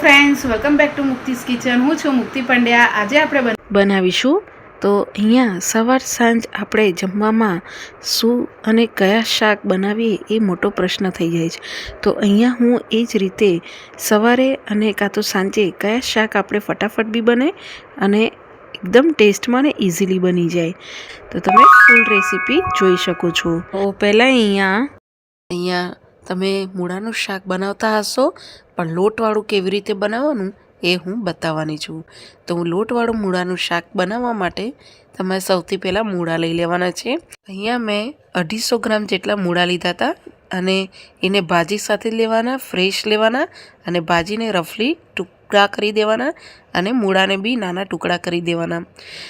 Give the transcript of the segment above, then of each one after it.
Friends welcome back to Mukti's kitchen હું છું મુક્તિ પંડ્યા. આજે આપણે બનાવીશું તો અહીંયા સવાર સાંજ આપણે જમવામાં શું અને કયા શાક બનાવીએ એ મોટો પ્રશ્ન થઈ જાય છે. તો અહીંયા હું એ જ રીતે સવારે અને કાં તો સાંજે કયા શાક આપણે ફટાફટ બી બને અને એકદમ ટેસ્ટમાં ને ઇઝીલી બની જાય. તો તમે ફૂલ રેસીપી જોઈ શકો છો. તો પહેલાં અહીંયા અહીંયા તમે મૂળાનું શાક બનાવતા હશો, પણ લોટવાળું કેવી રીતે બનાવવાનું એ હું બતાવવાની છું. તો હું લોટવાળું મૂળાનું શાક બનાવવા માટે તમારે સૌથી પહેલાં મૂળા લઈ લેવાના છે. અહીંયા મેં અઢીસો ગ્રામ જેટલા મૂળા લીધા હતા અને એને ભાજી સાથે લેવાના, ફ્રેશ લેવાના અને ભાજીને રફલી ટુકડા કરી દેવાના અને મૂળાને બી નાના ટુકડા કરી દેવાના.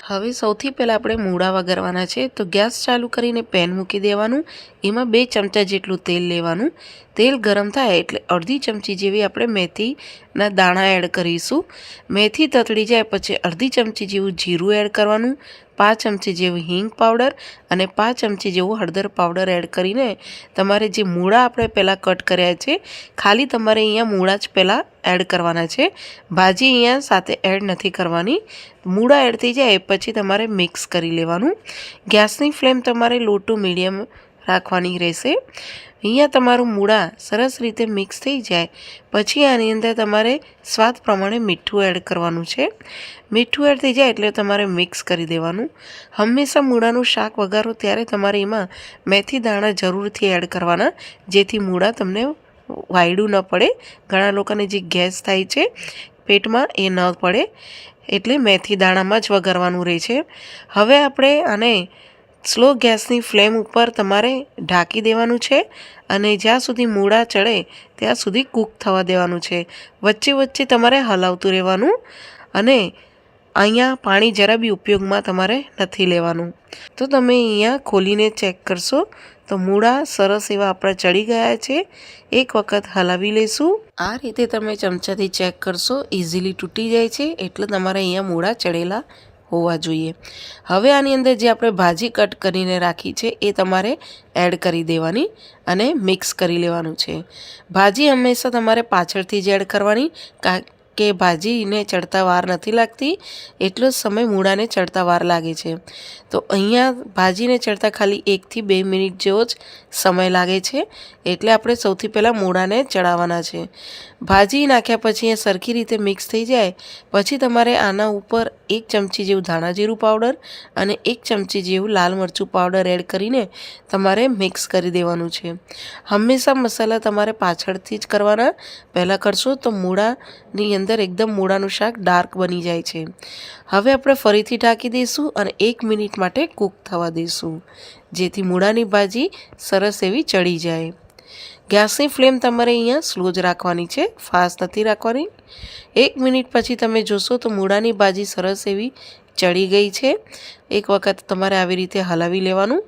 હવે સૌથી પહેલાં આપણે મૂળા વઘારવાના છે, તો ગેસ ચાલુ કરીને પેન મૂકી દેવાનું. એમાં બે ચમચા જેટલું તેલ લેવાનું. તેલ ગરમ થાય એટલે અડધી ચમચી જેવી આપણે મેથીના દાણા એડ કરીશું. મેથી તતડી જાય પછી અડધી ચમચી જેવું જીરું એડ કરવાનું, પાંચ ચમચી જેવું હિંગ પાવડર અને પાંચ ચમચી જેવું હળદર પાવડર એડ કરીને તમારે જે મૂળા આપણે પહેલાં કટ કર્યા છે, ખાલી તમારે અહીંયા મૂળા જ પહેલાં એડ કરવાના છે. ભાજી અહીંયા સાથે એડ નથી કરવાની. મૂળા એડ થઈ જાય પછી તમારે મિક્સ કરી લેવાનું. ગેસની ફ્લેમ તમારે લો ટુ મીડિયમ રાખવાની રહેશે. અહીંયા તમારું મૂળા સરસ રીતે મિક્સ થઈ જાય. પછી આની અંદર તમારે સ્વાદ પ્રમાણે મીઠું એડ કરવાનું છે. મીઠું એડ થઈ જાય એટલે તમારે મિક્સ કરી દેવાનું. હંમેશા મૂળાનું શાક વઘારો ત્યારે તમારે એમાં મેથી દાણા જરૂરથી એડ કરવાના, જેથી મૂળા તમને વાયડું ન પડે. ઘણા લોકોને જે ગેસ થાય છે પેટમાં એ ન પડે એટલે મેથી દાણામાં જ વઘારવાનું રહે છે. હવે આપણે આને સ્લો ગેસની ફ્લેમ ઉપર તમારે ઢાંકી દેવાનું છે અને જ્યાં સુધી મૂળા ચડે ત્યાં સુધી કૂક થવા દેવાનું છે. વચ્ચે વચ્ચે તમારે હલાવતું રહેવાનું અને અહીંયા પાણી જરા બી ઉપયોગમાં તમારે નથી લેવાનું. તો તમે અહીંયા ખોલીને ચેક કરશો તો મૂળા સરસ એવા આપણા ચડી ગયા છે. એક વખત હલાવી લઈશું આ રીતે તમે ચમચાથી ચેક કરશો ઇઝીલી તૂટી જાય છે. એટલે તમારે અહીંયા મૂળા ચડેલા હોવા જોઈએ. હવે આની અંદર જે આપણે ભાજી કટ કરીને રાખી છે, એ તમારે એડ કરી દેવાની અને મિક્સ કરી લેવાનું છે. ભાજી હંમેશા તમારે પાછળથી જ એડ કરવાની કા ભાજીને ચડતા વાર નથી લાગતી, એટલો જ સમય મૂળાને ચડતા વાર લાગે છે. તો અહીંયા ભાજીને ચડતા ખાલી એકથી બે મિનિટ જેવો જ સમય લાગે છે, એટલે આપણે સૌથી પહેલાં મૂળાને ચડાવવાના છે. ભાજી નાખ્યા પછી એ સરખી રીતે મિક્સ થઈ જાય, પછી તમારે આના ઉપર એક ચમચી જેવું ધાણા જીરું પાવડર અને એક ચમચી જેવું લાલ મરચું પાવડર એડ કરીને તમારે મિક્સ કરી દેવાનું છે. હંમેશા મસાલા તમારે પાછળથી જ કરવાના. પહેલાં કરશો તો મૂળાની અંદર એકદમ મૂળાનું શાક ડાર્ક બની જાય છે. હવે આપણે ફરીથી ઢાંકી દઈશું અને એક મિનિટ માટે કૂક થવા દઈશું, જેથી મૂળાની ભાજી સરસ એવી ચડી જાય. ગેસની ફ્લેમ તમારે અહીંયા સ્લો જ રાખવાની છે, ફાસ્ટ નથી રાખવાની. એક મિનિટ પછી તમે જોશો તો મૂળાની ભાજી સરસ એવી ચડી ગઈ છે. એક વખત તમારે આવી રીતે હલાવી લેવાનું.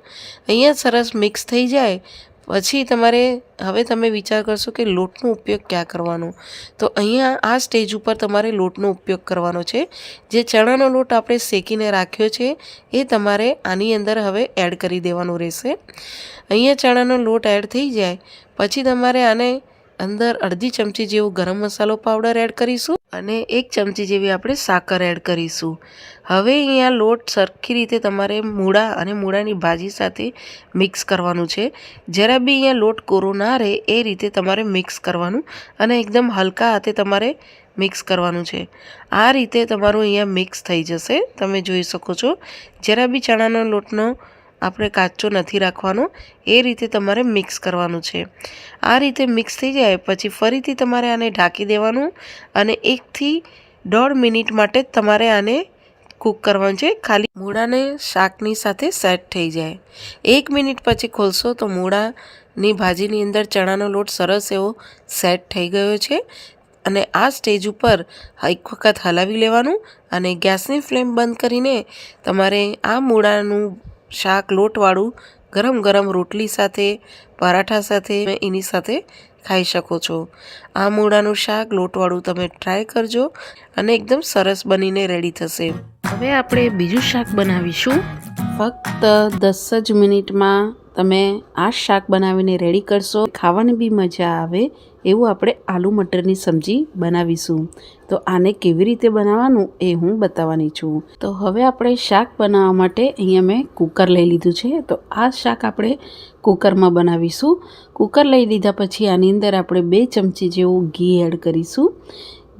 અહીંયા સરસ મિક્સ થઈ જાય પછી તમારે હવે તમે વિચાર કરશો કે લોટનો ઉપયોગ ક્યાં કરવાનો? તો અહીંયા આ સ્ટેજ ઉપર તમારે લોટનો ઉપયોગ કરવાનો છે. જે ચણાનો લોટ આપણે શેકીને રાખ્યો છે, એ તમારે આની અંદર હવે એડ કરી દેવાનો રહેશે. અહીંયા ચણાનો લોટ એડ થઈ જાય. પછી તમારે આને અંદર અડધી ચમચી જેવો ગરમ મસાલો પાવડર એડ કરીશું અને એક ચમચી જેવી આપણે સાકર એડ કરીશું. હવે અહીંયા લોટ સરખી રીતે તમારે મૂળા અને મૂળાની ભાજી સાથે મિક્સ કરવાનું છે. જરા બી અહીંયા લોટ કોરો ના રહે એ રીતે તમારે મિક્સ કરવાનું અને એકદમ હલકા હાથે તમારે મિક્સ કરવાનું છે. આ રીતે તમારું અહીંયા મિક્સ થઈ જશે. તમે જોઈ શકો છો. જરા બી ચણાનો લોટનો આપણે કાચો નથી રાખવાનો, એ રીતે તમારે મિક્સ કરવાનું છે. આ રીતે મિક્સ થઈ જાય, પછી ફરીથી તમારે આને ઢાંકી દેવાનું અને એકથી દોઢ મિનિટ માટે તમારે આને કૂક કરવાનું છે. ખાલી મૂળાને શાકની સાથે સેટ થઈ જાય. એક મિનિટ પછી ખોલશો તો મૂળાની ભાજીની અંદર ચણાનો લોટ સરસ એવો સેટ થઈ ગયો છે અને આ સ્ટેજ ઉપર એક વખત હલાવી લેવાનું અને ગેસની ફ્લેમ બંધ કરીને તમારે આ મૂળાનું શાક લોટવાળું ગરમ ગરમ રોટલી સાથે, પરાઠા સાથે એની સાથે ખાઈ શકો છો. આ મૂળાનું શાક લોટવાળું તમે ટ્રાય કરજો અને એકદમ સરસ બનીને રેડી થશે. હવે આપણે બીજું શાક બનાવીશું. ફક્ત દસ જ મિનિટમાં તમે આ શાક બનાવીને રેડી કરશો. ખાવાની બી મજા આવે. એવું આપણે આલુ મટરની સબ્જી બનાવીશું. તો આને કેવી રીતે બનાવવાનું એ હું બતાવવાની છું. તો હવે આપણે શાક બનાવવા માટે અહીંયા મેં કુકર લઈ લીધું છે. તો આ શાક આપણે કુકરમાં બનાવીશું. કુકર લઈ લીધા પછી આની અંદર આપણે બે ચમચી જેવું ઘી એડ કરીશું.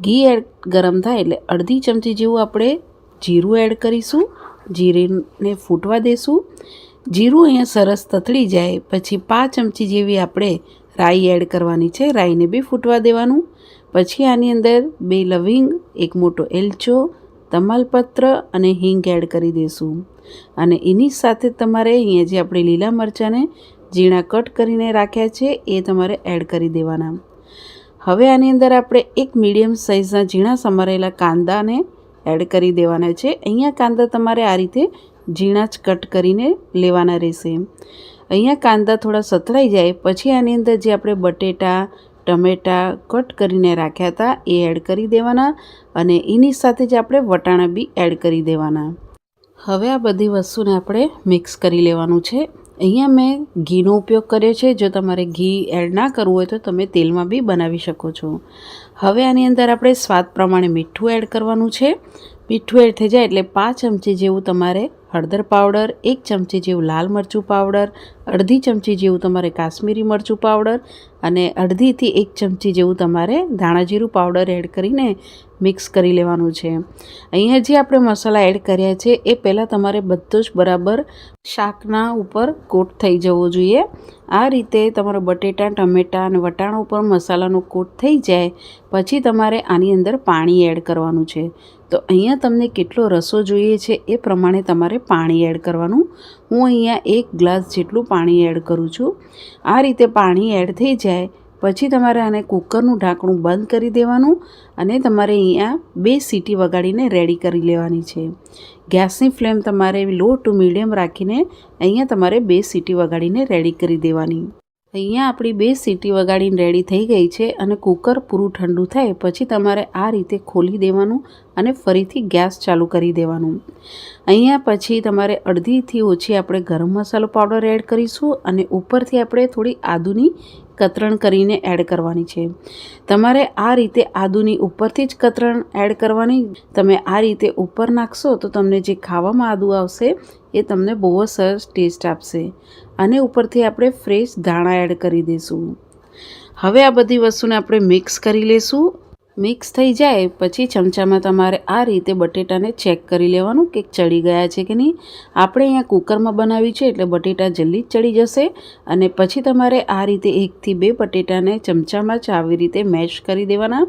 ઘી એડ ગરમ થાય એટલે અડધી ચમચી જેવું આપણે જીરું એડ કરીશું. જીરીને ફૂટવા દેશું. જીરું અહીંયા સરસ તતળી જાય. પછી પાંચ ચમચી જેવી આપણે રાઈ એડ કરવાની છે, રાઈને બી ફૂટવા દેવાનું. પછી આની અંદર બે લવિંગ, એક મોટો એલચો, તમાલપત્ર અને હિંગ એડ કરી દઈશું અને એની સાથે તમારે અહીંયા જે આપણે લીલા મરચાંને ઝીણા કટ કરીને રાખ્યા છે, એ તમારે એડ કરી દેવાના. હવે આની અંદર આપણે એક મીડિયમ સાઇઝના ઝીણા સમારેલા કાંદાને એડ કરી દેવાના છે. અહીંયા કાંદા તમારે આ રીતે ઝીણા જ કટ કરીને લેવાના રહેશે. અહીંયા કાંદા થોડા સતળાઈ જાય, પછી આની અંદર જે આપણે બટેટા, ટમેટાં કટ કરીને રાખ્યા હતા, એ એડ કરી દેવાના અને એની સાથે જ આપણે વટાણા બી એડ કરી દેવાના. હવે આ બધી વસ્તુને આપણે મિક્સ કરી લેવાનું છે. અહીંયા મેં ઘીનો ઉપયોગ કર્યો છે. જો તમારે ઘી એડ ના કરવું હોય તો તમે તેલમાં બી બનાવી શકો છો. હવે આની અંદર આપણે સ્વાદ પ્રમાણે મીઠું એડ કરવાનું છે. મીઠું એડ થઈ જાય એટલે પાંચ ચમચી જેવું તમારે હળદર પાવડર, એક ચમચી જેવું લાલ મરચું પાવડર, અડધી ચમચી જેવું તમારે કાશ્મીરી મરચું પાવડર અને અડધીથી એક ચમચી જેવું તમારે ધાણાજીરું પાવડર એડ કરીને મિક્સ કરી લેવાનું છે. અહીંયા જે આપણે મસાલા એડ કર્યા છે, એ પહેલાં તમારે બધું જ બરાબર શાકના ઉપર કોટ થઈ જવો જોઈએ. આ રીતે તમારા બટેટા, ટમેટાં અને વટાણા ઉપર મસાલાનો કોટ થઈ જાય, પછી તમારે આની અંદર પાણી એડ કરવાનું છે. તો અહીંયા તમને કેટલો રસો જોઈએ છે એ પ્રમાણે તમારે પાણી એડ કરવાનું. હું અહીંયા એક ગ્લાસ જેટલું પાણી એડ કરું છું. આ રીતે પાણી એડ થઈ જાય, પછી તમારે આને કુકરનું ઢાંકણું બંધ કરી દેવાનું અને તમારે અહીંયા બે સીટી વગાડીને રેડી કરી લેવાની છે. ગેસની ફ્લેમ તમારે લો ટુ મીડિયમ રાખીને અહીંયા તમારે બે સીટી વગાડીને રેડી કરી દેવાની. અહીંયા આપણી બે સીટી વગાડીને રેડી થઈ ગઈ છે અને કુકર પૂરું ઠંડુ થાય પછી તમારે આ રીતે ખોલી દેવાનું અને ફરીથી ગેસ ચાલુ કરી દેવાનું. અહીંયા પછી તમારે અડધીથી ઓછી આપણે ગરમ મસાલો પાવડર એડ કરીશું અને ઉપરથી આપણે થોડી આદુની કતરણ કરીને એડ કરવાની છે. તમારે આ રીતે આદુની ઉપરથી જ કતરણ એડ કરવાની. તમે આ રીતે ઉપર નાખશો તો તમને જે ખાવામાં આદુ આવશે એ તમને બહુ જ સરસ ટેસ્ટ આપશે. અને ઉપરથી આપણે ફ્રેશ ધાણા એડ કરી દઈશું હવે આ બધી વસ્તુને આપણે મિક્સ કરી લઈશું મિક્સ થઈ જાય પછી ચમચામાં તમારે આ રીતે બટેટાને ચેક કરી લેવાનું કે ચડી ગયા છે કે નહીં. આપણે અહીંયા કુકરમાં બનાવી છે એટલે બટેટા જલ્દી ચડી જશે અને પછી તમારે આ રીતે એકથી બે બટેટાને ચમચામાં જ આવી રીતે મેશ કરી દેવાના.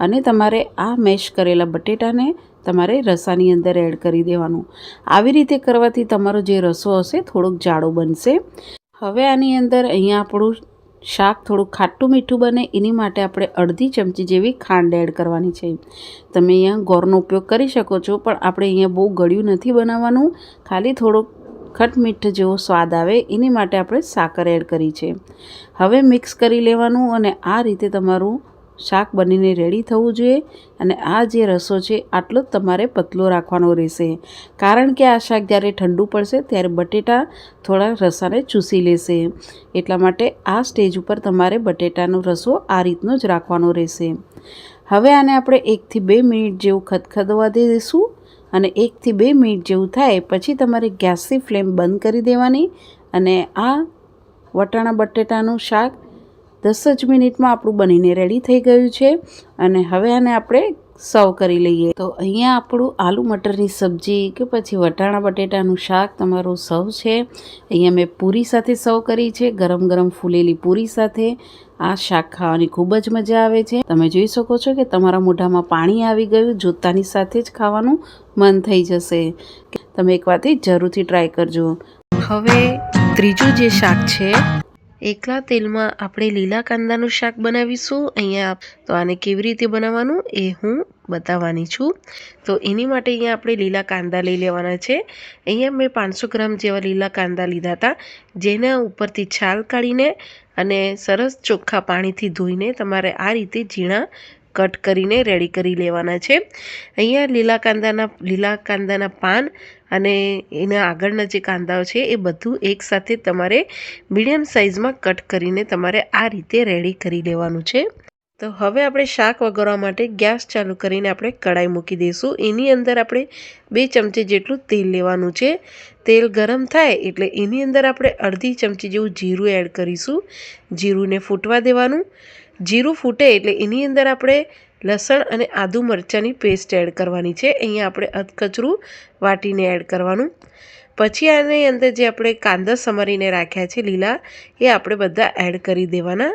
અને તમારે આ મેશ કરેલા બટેટાને તમારે રસાની અંદર એડ કરી દેવાનું. આવી રીતે કરવાથી તમારો જે રસો હશે થોડોક જાડો બનશે. હવે આની અંદર અહીંયા આપણું શાક થોડું ખાટું મીઠું બને, એની માટે આપણે અડધી ચમચી જેવી ખાંડ એડ કરવાની છે. તમે અહીંયા ગોળનો ઉપયોગ કરી શકો છો, પણ આપણે અહીંયા બહુ ગળ્યું નથી બનાવવાનું. ખાલી થોડોક ખટમીઠ જેવો સ્વાદ આવે, એની માટે આપણે સાકર એડ કરી છે. હવે મિક્સ કરી લેવાનું અને આ રીતે તમારું શાક બનીને રેડી થવું જોઈએ અને આ જે રસો છે, આટલો જ તમારે પતલો રાખવાનો રહેશે. કારણ કે આ શાક જ્યારે ઠંડુ પડશે, ત્યારે બટેટા થોડા રસાને ચૂસી લેશે. એટલા માટે આ સ્ટેજ ઉપર તમારે બટેટાનો રસો આ રીતનો જ રાખવાનો રહેશે. હવે આને આપણે એકથી બે મિનિટ જેવું ખદખદવા દઈશું અને એકથી બે મિનિટ જેવું થાય પછી તમારે ગેસની ફ્લેમ બંધ કરી દેવાની અને આ વટાણા બટેટાનું શાક દસ જ મિનિટમાં આપણું બનીને રેડી થઈ ગયું છે અને હવે આને આપણે સર્વ કરી લઈએ. તો અહીંયા આપણું આલુ મટરની સબ્જી કે પછી વટાણા બટેટાનું શાક તમારું સર્વ છે. અહીંયા મેં પૂરી સાથે સર્વ કરી છે, ગરમ ગરમ ફૂલેલી પૂરી સાથે. આ શાક ખાવાની ખૂબ જ મજા આવે છે. તમે જોઈ શકો છો કે તમારા મોઢામાં પાણી આવી ગયું, જોતાની સાથે જ ખાવાનું મન થઈ જશે. તમે એક વાત જરૂરથી ટ્રાય કરજો. હવે ત્રીજું જે શાક છે એકલા તેલમાં આપણે લીલા કાંદાનું શાક બનાવીશું, અહીંયા તો આને કેવી રીતે બનાવવાનું એ હું બતાવવાની છું. તો એની માટે અહીંયા આપણે લીલા કાંદા લઈ લેવાના છે. અહીંયા મેં પાંચસો ગ્રામ જેવા લીલા કાંદા લીધા હતા, જેના ઉપરથી છાલ કાઢીને અને સરસ ચોખ્ખા પાણીથી ધોઈને તમારે આ રીતે ઝીણા કટ કરીને રેડી કરી લેવાના છે. અહીંયા લીલા કાંદાના લીલા કાંદાના પાન અને એના આગળના જે કાંદાઓ છે એ બધું એકસાથે તમારે મીડિયમ સાઇઝમાં કટ કરીને તમારે આ રીતે રેડી કરી લેવાનું છે. તો હવે આપણે શાક વઘારવા માટે ગેસ ચાલુ કરીને આપણે કડાઈ મૂકી દઈશું. એની અંદર આપણે બે ચમચી જેટલું તેલ લેવાનું છે. તેલ ગરમ થાય એટલે એની અંદર આપણે અડધી ચમચી જેવું જીરું એડ કરીશું. જીરુંને ફૂટવા દેવાનું. જીરું ફૂટે એટલે એની અંદર આપણે લસણ અને આદુ મરચાંની પેસ્ટ એડ કરવાની છે. અહીંયા આપણે અધકચરું વાટીને એડ કરવાનું. પછી આની અંદર જે આપણે કાંદા સમારીને રાખ્યા છે, લીલા, એ આપણે બધા એડ કરી દેવાના.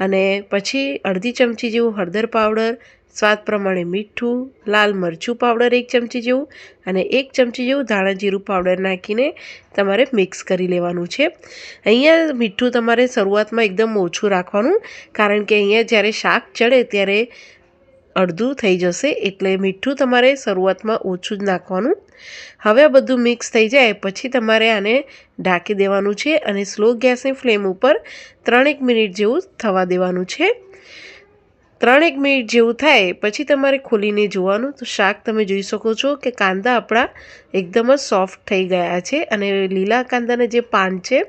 અને પછી અડધી ચમચી જેવું હળદર પાવડર, સ્વાદ પ્રમાણે મીઠું, લાલ મરચું પાવડર એક ચમચી જેવું અને એક ચમચી જેવું ધાણા જીરું પાવડર નાખીને તમારે મિક્સ કરી લેવાનું છે. અહીંયા મીઠું તમારે શરૂઆતમાં એકદમ ઓછું રાખવાનું, કારણ કે અહીંયા જ્યારે શાક ચડે ત્યારે અડધું થઈ જશે એટલે મીઠું તમારે શરૂઆતમાં ઓછું જ નાખવાનું. હવે આ બધું મિક્સ થઈ જાય પછી તમારે આને ઢાંકી દેવાનું છે અને સ્લો ગેસની ફ્લેમ ઉપર ત્રણેક મિનિટ જેવું થવા દેવાનું છે. ત્રણેક મિનિટ જેવું થાય, પછી તમારે ખોલીને જોવાનું. તો શાક તમે જોઈ શકો છો કે કાંદા આપણા એકદમ જ સોફ્ટ થઈ ગયા છે અને લીલા કાંદાના જે પાન છે,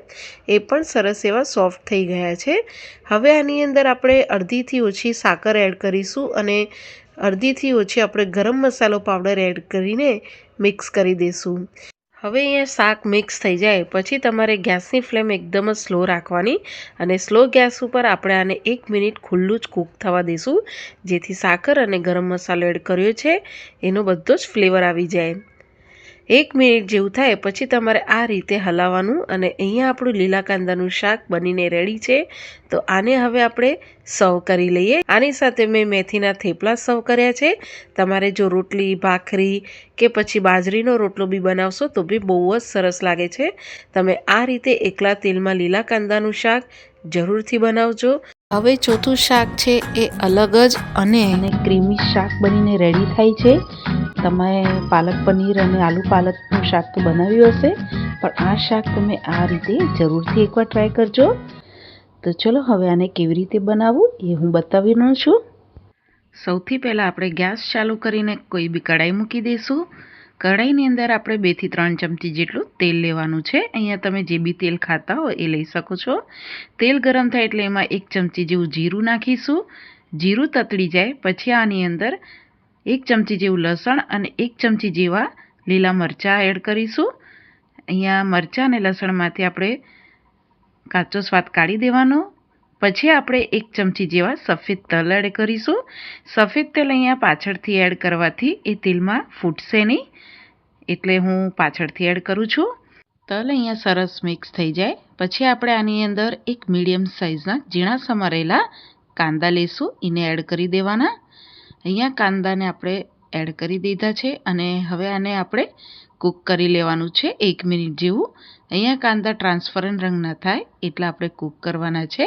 એ પણ સરસ એવા સોફ્ટ થઈ ગયા છે. હવે આની અંદર આપણે અડધીથી ઓછી સાકર એડ કરીશું અને અડધીથી ઓછી આપણે ગરમ મસાલો પાવડર એડ કરીને મિક્સ કરી દઈશું. હવે અહીંયા શાક મિક્સ થઈ જાય, પછી તમારે ગેસની ફ્લેમ એકદમ જ સ્લો રાખવાની અને સ્લો ગેસ ઉપર આપણે આને એક મિનિટ ખુલ્લું જ કૂક થવા દઈશું જેથી સાકર અને ગરમ મસાલો એડ કર્યો છે, એનો બધો જ ફ્લેવર આવી જાય. એક મિનિટ જેવું થાય, પછી તમારે આ રીતે હલાવવાનું અને અહીંયા આપણું લીલા કાંદાનું શાક બનીને રેડી છે. તો આને હવે આપણે સર્વ કરી લઈએ. આની સાથે મેં મેથીના થેપલા સર્વ કર્યા છે. તમારે જો રોટલી, ભાખરી કે પછી બાજરીનો રોટલો બી બનાવશો તો બી બહુ જ સરસ લાગે છે. તમે આ રીતે એકલા તેલમાં લીલા કાંદાનું શાક જરૂરથી બનાવજો. હવે ચોથું શાક છે એ અલગ જ અને ક્રીમી શાક બનીને રેડી થાય છે. તમે પાલક પનીર અને આલુ પાલકનું શાક તો બનાવ્યું હશે, પણ આ શાક તમે આ રીતે જરૂરથી એકવાર ટ્રાય કરજો. તો ચલો હવે આને કેવી રીતે બનાવવું એ હું બતાવીનો છું. સૌથી પહેલાં આપણે ગેસ ચાલુ કરીને કોઈ બી કઢાઈ મૂકી દઈશું. કઢાઈની અંદર આપણે બેથી ત્રણ ચમચી જેટલું તેલ લેવાનું છે. અહીંયા તમે જે બી તેલ ખાતા હો એ લઈ શકો છો. તેલ ગરમ થાય એટલે એમાં એક ચમચી જેવું જીરું નાખીશું. જીરું તતડી જાય, પછી આની અંદર એક ચમચી જેવું લસણ અને એક ચમચી જેવા લીલા મરચાં એડ કરીશું. અહીંયા મરચાં અને લસણમાંથી આપણે કાચો સ્વાદ કાઢી દેવાનો. પછી આપણે એક ચમચી જેવા સફેદ તલ એડ કરીશું. સફેદ તેલ અહીંયા પાછળથી એડ કરવાથી એ તેલમાં ફૂટશે નહીં. એટલે હું પાછળથી એડ કરું છું. તલ અહીંયા સરસ મિક્સ થઈ જાય. પછી આપણે આની અંદર એક મીડિયમ સાઇઝના ઝીણા સમારેલા કાંદા લેશું. એને એડ કરી દેવાના. અહીંયા કાંદાને આપણે એડ કરી દીધા છે અને હવે આને આપણે કૂક કરી લેવાનું છે એક મિનિટ જેવું. અહીંયા કાંદા ટ્રાન્સફરન્ટ રંગના થાય એટલા આપણે કૂક કરવાના છે.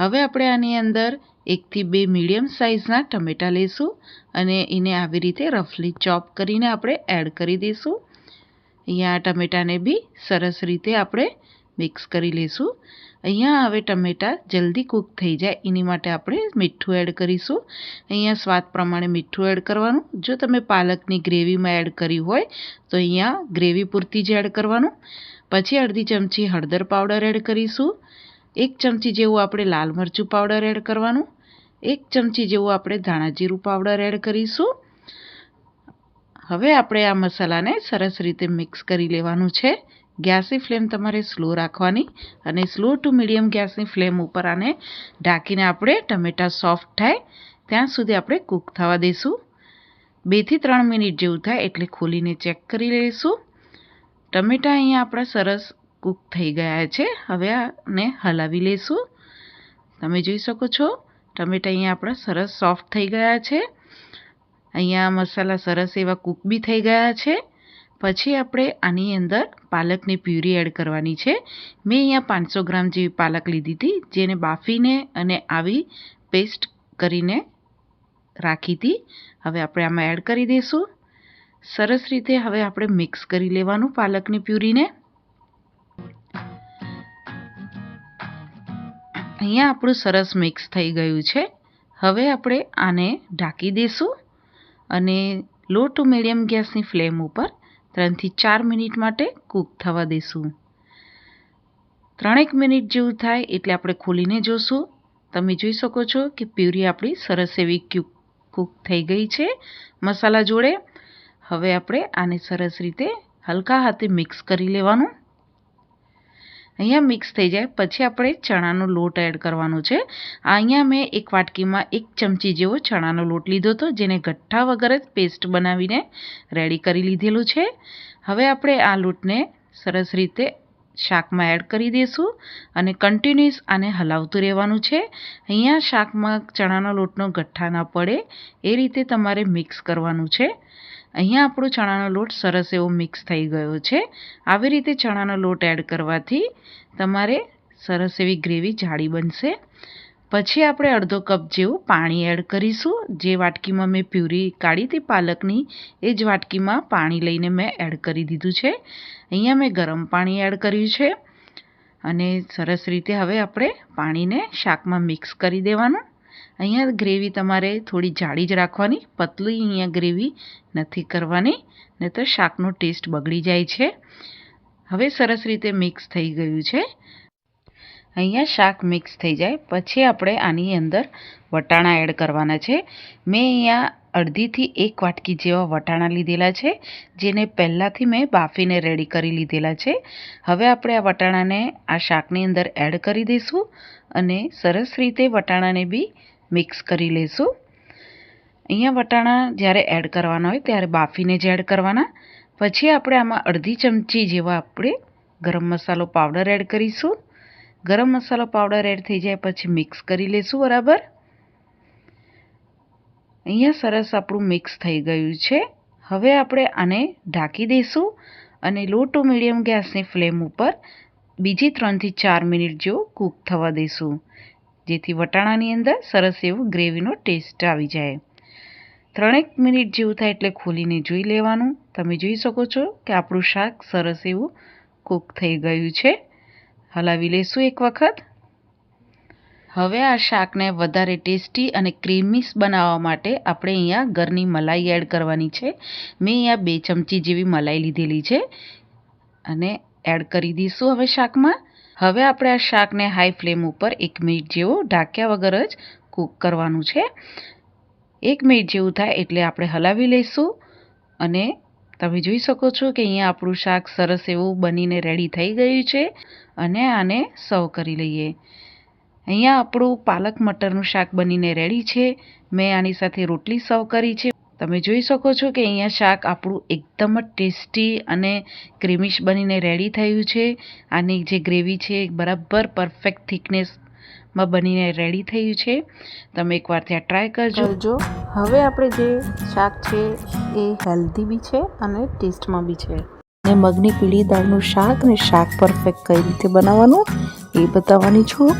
હવે આપણે આની અંદર એકથી બે મીડિયમ સાઇઝના ટમેટાં લઈશું અને એને આવી રીતે રફલી ચોપ કરીને આપણે એડ કરી દઈશું. અહીંયા ટમેટાને બી સરસ રીતે આપણે મિક્સ કરી લઈશું અહીંયા હવે ટમેટાં જલ્દી કૂક થઈ જાય, એની માટે આપણે મીઠું એડ કરીશું. અહીંયા સ્વાદ પ્રમાણે મીઠું એડ કરવાનું. જો તમે પાલકની ગ્રેવીમાં એડ કરી હોય, તો અહીંયા ગ્રેવી પૂરતી જ એડ કરવાનું. પછી અડધી ચમચી હળદર પાવડર એડ કરીશું. એક ચમચી જેવું આપણે લાલ મરચું પાવડર એડ કરવાનું. એક ચમચી જેવું આપણે ધાણા જીરું પાવડર એડ કરીશું. હવે આપણે આ મસાલાને સરસ રીતે મિક્સ કરી લેવાનું છે. ગેસની ફ્લેમ તમારે સ્લો રાખવાની અને સ્લો ટુ મીડિયમ ગેસની ફ્લેમ ઉપર આને ઢાંકીને આપણે ટમેટાં સોફ્ટ થાય ત્યાં સુધી આપણે કૂક થવા દઈશું બેથી ત્રણ મિનિટ જેવું થાય એટલે ખોલીને ચેક કરી લઈશું. ટમેટાં અહીંયા આપણા સરસ કૂક થઈ ગયા છે. હવે આને હલાવી લઈશું તમે જોઈ શકો છો ટમેટાં અહીંયા આપણા સરસ સોફ્ટ થઈ ગયા છે. અહીંયા મસાલા સરસ એવા કૂક બી થઈ ગયા છે. પછી આપણે આની અંદર પાલકની પ્યુરી એડ કરવાની છે. મેં અહીંયા પાંચસો ગ્રામ જેવી પાલક લીધી હતી, જેને બાફીને અને આવી પેસ્ટ કરીને રાખી હતી. હવે આપણે આમાં એડ કરી દઈશું. સરસ રીતે હવે આપણે મિક્સ કરી લેવાનું પાલકની પ્યુરીને. અહીંયા આપણું સરસ મિક્સ થઈ ગયું છે. હવે આપણે આને ઢાંકી દઈશું અને લો ટુ મીડિયમ ગેસની ફ્લેમ ઉપર ત્રણથી ચાર મિનિટ માટે કૂક થવા દઈશું. ત્રણેક મિનિટ જેવું થાય એટલે આપણે ખોલીને જોશું. તમે જોઈ શકો છો કે પ્યુરી આપણી સરસ એવી ક્યુક કૂક થઈ ગઈ છે મસાલા જોડે. હવે આપણે આને સરસ રીતે હલકા હાથે મિક્સ કરી લેવાનું. અહીંયા મિક્સ થઈ જાય. પછી આપણે ચણાનો લોટ એડ કરવાનો છે. અહીંયા મેં એક વાટકીમાં એક ચમચી જેવો ચણાનો લોટ લીધો હતો, જેને ગઠ્ઠા વગર જ પેસ્ટ બનાવીને રેડી કરી લીધેલું છે. હવે આપણે આ લોટને સરસ રીતે શાકમાં એડ કરી દઈશું અને કન્ટિન્યુઅસ આને હલાવતું રહેવાનું છે. અહીંયા શાકમાં ચણાનો લોટનો ગઠ્ઠા ના પડે, એ રીતે તમારે મિક્સ કરવાનું છે. અહીંયા આપણો ચણાનો લોટ સરસ એવો મિક્સ થઈ ગયો છે. આવી રીતે ચણાનો લોટ એડ કરવાથી તમારે સરસ એવી ગ્રેવી જાડી બનશે. પછી આપણે અડધો કપ જેવું પાણી એડ કરીશું. જે વાટકીમાં મેં પ્યુરી કાઢી હતી પાલકની, એ જ વાટકીમાં પાણી લઈને મેં એડ કરી દીધું છે. અહીંયા મેં ગરમ પાણી એડ કર્યું છે. અને સરસ રીતે હવે આપણે પાણીને શાકમાં મિક્સ કરી દેવાનું. અહીંયા ગ્રેવી તમારે થોડી જાડી જ રાખવાની, પતલી અહીંયા ગ્રેવી નથી કરવાની નહીં તો શાકનો ટેસ્ટ બગડી જાય છે. હવે સરસ રીતે મિક્સ થઈ ગયું છે. અહીંયા શાક મિક્સ થઈ જાય, પછી આપણે આની અંદર વટાણા એડ કરવાના છે. મેં અહીંયા અડધીથી એક વાટકી જેવા વટાણા લીધેલા છે, જેને પહેલાંથી મેં બાફીને રેડી કરી લીધેલા છે. હવે આપણે આ વટાણાને આ શાકની અંદર એડ કરી દઈશું અને સરસ રીતે વટાણાને બી મિક્સ કરી લઈશું અહીંયા વટાણા જ્યારે એડ કરવાના હોય ત્યારે બાફીને જ એડ કરવાના. પછી આપણે આમાં અડધી ચમચી જેવા આપણે ગરમ મસાલો પાવડર એડ કરીશું. ગરમ મસાલો પાવડર એડ થઈ જાય પછી મિક્સ કરી લઈશું બરાબર. અહીંયા સરસ આપણું મિક્સ થઈ ગયું છે. હવે આપણે આને ઢાંકી દઈશું અને લો ટુ મીડિયમ ગેસની ફ્લેમ ઉપર બીજી ત્રણથી ચાર મિનિટ જેવું કૂક થવા દઈશું જેથી વટાણાની અંદર સરસ એવું ગ્રેવીનો ટેસ્ટ આવી જાય. ત્રણેક મિનિટ જેવું થાય એટલે ખોલીને જોઈ લેવાનું. તમે જોઈ શકો છો કે આપણું શાક સરસ એવું કૂક થઈ ગયું છે. હલાવી લઈશું એક વખત. હવે આ શાકને વધારે ટેસ્ટી અને ક્રીમીસ બનાવવા માટે આપણે અહીંયા ઘરની મલાઈ એડ કરવાની છે. મેં અહીંયા બે ચમચી જેવી મલાઈ લીધેલી છે. અને એડ કરી દઈશું હવે શાકમાં. હવે આપણે આ શાકને હાઈ ફ્લેમ ઉપર એક મિનિટ જેવું ઢાંક્યા વગર જ કૂક કરવાનું છે. એક મિનિટ જેવું થાય એટલે આપણે હલાવી લઈશું અને તમે જોઈ શકો છો કે અહીંયા આપણું શાક સરસ એવું બનીને રેડી થઈ ગયું છે અને આને સર્વ કરી લઈએ. અહીંયા આપણું પાલક મટરનું શાક બનીને રેડી છે. મેં આની સાથે રોટલી સર્વ કરી છે. તમે જોઈ શકો છો કે અહીંયા શાક આપણું એકદમ જ ટેસ્ટી અને ક્રીમિશ બનીને રેડી થયું છે. આની જે ગ્રેવી છે બરાબર પરફેક્ટ થિકનેસમાં બનીને રેડી થયું છે. તમે એકવાર ત્યાં ટ્રાય કરજો. જો હવે આપણે જે શાક છે એ હેલ્ધી બી છે અને ટેસ્ટમાં બી છે. અને મગની પીળી દાળનું શાક ને શાક પરફેક્ટ કઈ રીતે બનાવવાનું એ બતાવવાની છું.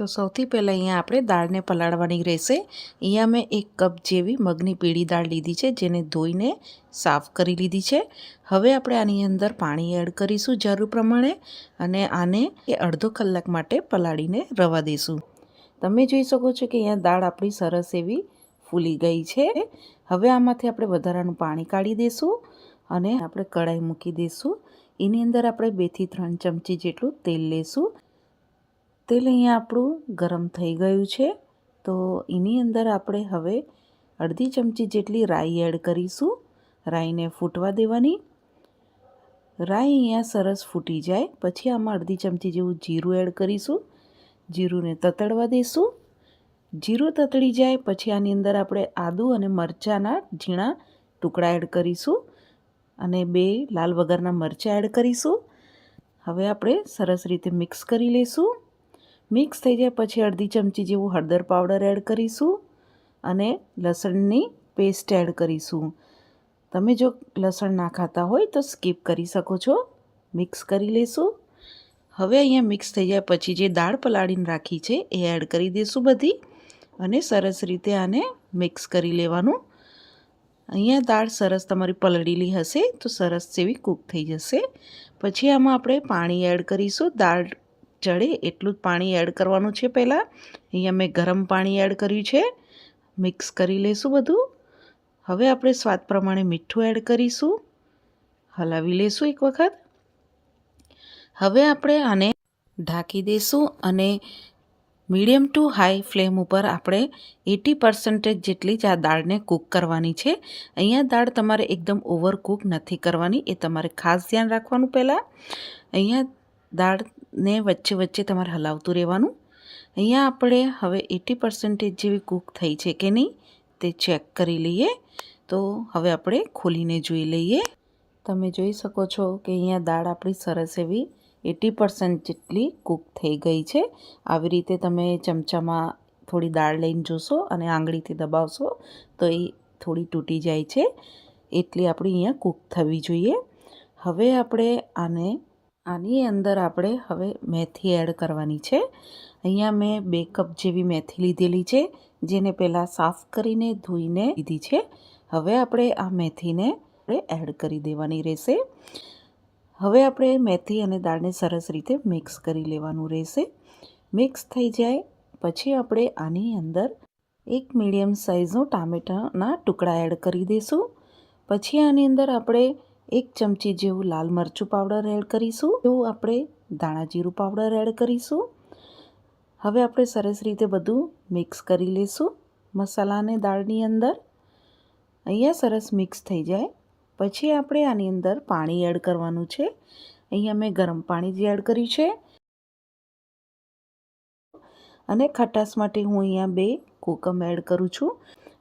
તો સૌથી પહેલાં અહીંયા આપણે દાળને પલાળવાની રહેશે. અહીંયા મેં એક કપ જેવી મગની પીળી દાળ લીધી છે, જેને ધોઈને સાફ કરી લીધી છે. હવે આપણે આની અંદર પાણી એડ કરીશું જરૂર પ્રમાણે અને આને એ અડધો કલાક માટે પલાળીને રવા દઈશું. તમે જોઈ શકો છો કે અહીંયા દાળ આપણી સરસ એવી ફૂલી ગઈ છે. હવે આમાંથી આપણે વધારાનું પાણી કાઢી દઈશું અને આપણે કઢાઈ મૂકી દઈશું. એની અંદર આપણે બેથી ત્રણ ચમચી જેટલું તેલ લેશું. તેલ અહીંયા આપણું ગરમ થઈ ગયું છે. તો એની અંદર આપણે હવે અડધી ચમચી જેટલી રાઈ એડ કરીશું. રાઈને ફૂટવા દેવાની. રાઈ અહીંયા સરસ ફૂટી જાય. પછી આમાં અડધી ચમચી જેવું જીરું એડ કરીશું. જીરુંને તતડવા દઈશું જીરું તતડી જાય પછી આની અંદર આપણે આદું અને મરચાંના ઝીણા ટુકડા એડ કરીશું. અને બે લાલ વગરના મરચાં એડ કરીશું. હવે આપણે સરસ રીતે મિક્સ કરી લઈશું મિક્સ થઈ જાય, પછી અડધી ચમચી જેવું હળદર પાવડર એડ કરીશું અને લસણની પેસ્ટ એડ કરીશું. તમે જો લસણ ના ખાતા હોય તો સ્કીપ કરી શકો છો. મિક્સ કરી લઈશું હવે અહીંયા મિક્સ થઈ જાય, પછી જે દાળ પલાળીને રાખી છે એ એડ કરી દઈશું બધી અને સરસ રીતે આને મિક્સ કરી લેવાનું. અહીંયા દાળ સરસ તમારી પલળેલી હશે તો સરસ જેવી કૂક થઈ જશે. પછી આમાં આપણે પાણી એડ કરીશું. દાળ ચડે, એટલું જ પાણી એડ કરવાનું છે પહેલાં. અહીંયા મેં ગરમ પાણી એડ કર્યું છે. મિક્સ કરી લઈશું બધું. હવે આપણે સ્વાદ પ્રમાણે મીઠું એડ કરીશું. હલાવી લઈશું એક વખત. હવે આપણે આને ઢાંકી દઈશું અને મીડિયમ ટુ હાઈ ફ્લેમ ઉપર આપણે એટી પર્સન્ટેજ જેટલી જ આ દાળને કૂક કરવાની છે. અહીંયા દાળ તમારે એકદમ ઓવર કૂક નથી કરવાની, એ તમારે ખાસ ધ્યાન રાખવાનું પહેલાં. અહીંયા દાળને વચ્ચે વચ્ચે તમારે હલાવતું રહેવાનું. અહીંયા આપણે હવે એટી પર્સન્ટેજ જેવી કૂક થઈ છે કે નહીં તે ચેક કરી લઈએ. તો હવે આપણે ખોલીને જોઈ લઈએ. તમે જોઈ શકો છો કે અહીંયા દાળ આપણી સરસ એવી એટી પર્સન્ટ જેટલી કૂક થઈ ગઈ છે. આવી રીતે તમે ચમચામાં થોડી દાળ લઈને જોશો અને આંગળીથી દબાવશો તો એ થોડી તૂટી જાય છે. એટલી આપણી અહીંયા કૂક થવી જોઈએ. હવે આપણે આને આની અંદર આપણે હવે મેથી એડ કરવાની છે. અહીંયા મેં બે કપ જેવી મેથી લીધેલી છે, જેને પહેલાં સાફ કરીને ધોઈને લીધી છે. હવે આપણે આ મેથીને એડ કરી દેવાની રહેશે. હવે આપણે મેથી અને દાળને સરસ રીતે મિક્સ કરી લેવાનું રહેશે. મિક્સ થઈ જાય પછી આપણે આની અંદર એક મીડિયમ સાઇઝનું ટામેટાના ટુકડા એડ કરી દઈશું પછી આની અંદર આપણે એક ચમચી જેવું લાલ મરચું પાવડર એડ કરીશું. એવું આપણે ધાણા જીરું પાવડર એડ કરીશું. હવે આપણે સરસ રીતે બધું મિક્સ કરી લઈશું મસાલાને દાળની અંદર. અહીંયા સરસ મિક્સ થઈ જાય. પછી આપણે આની અંદર પાણી એડ કરવાનું છે. અહીંયા મેં ગરમ પાણી જે એડ કર્યું છે. અને ખટાશ માટે હું અહીંયા બે કોકમ એડ કરું છું.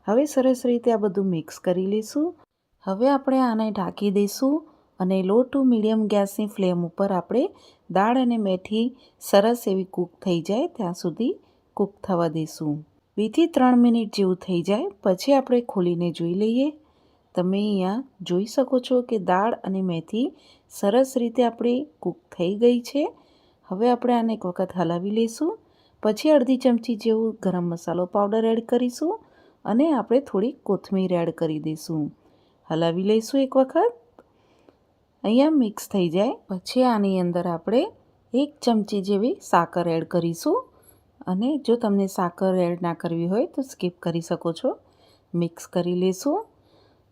હવે સરસ રીતે આ બધું મિક્સ કરી લઈશું હવે આપણે આને ઢાંકી દઈશું અને લો ટુ મીડિયમ ગેસની ફ્લેમ ઉપર આપણે દાળ અને મેથી સરસ એવી કૂક થઈ જાય ત્યાં સુધી કૂક થવા દઈશું. બેથી ત્રણ મિનિટ જેવું થઈ જાય, પછી આપણે ખોલીને જોઈ લઈએ. તમે અહીંયા જોઈ શકો છો કે દાળ અને મેથી સરસ રીતે આપણી કૂક થઈ ગઈ છે. હવે આપણે આને એક વખત હલાવી લઈશું, પછી અડધી ચમચી જેવું ગરમ મસાલો પાવડર એડ કરીશું અને આપણે થોડી કોથમીર એડ કરી દઈશું. હલાવી લઈશું એક વખત. અહીંયા મિક્સ થઈ જાય. પછી આની અંદર આપણે એક ચમચી જેવી સાકર એડ કરીશું. અને જો તમને સાકર એડ ના કરવી હોય તો સ્કીપ કરી શકો છો. મિક્સ કરી લઈશું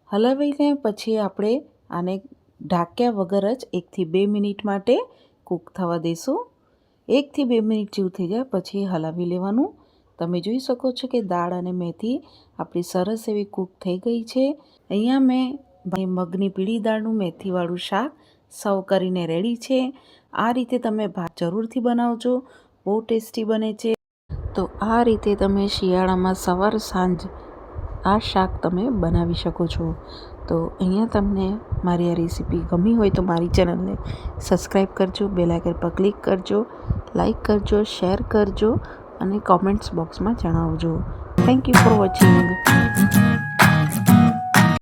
હલાવીને પછી આપણે આને ઢાંક્યા વગર જ એકથી બે મિનિટ માટે કૂક થવા દઈશું એકથી બે મિનિટ જેવું થઈ જાય, પછી હલાવી લેવાનું. તમે જોઈ શકો છો કે દાળ અને મેથી આપણી સરસ એવી કૂક થઈ ગઈ છે. અહીંયા મેં મગની પીળી દાળનું મેથીવાળું શાક સર્વ કરીને રેડી છે. આ રીતે તમે ભાત જરૂરથી બનાવજો. બહુ ટેસ્ટી બને છે. તો આ રીતે તમે શિયાળામાં સવાર સાંજ આ શાક તમે બનાવી શકો છો. તો અહીંયા તમને મારી આ રેસીપી ગમી હોય તો મારી ચેનલને સબસ્ક્રાઈબ કરજો બેલાઇકન પર ક્લિક કરજો લાઈક કરજો, શેર કરજો. અને કોમેન્ટ્સ બોક્સમાં જણાવજો. Thank you for watching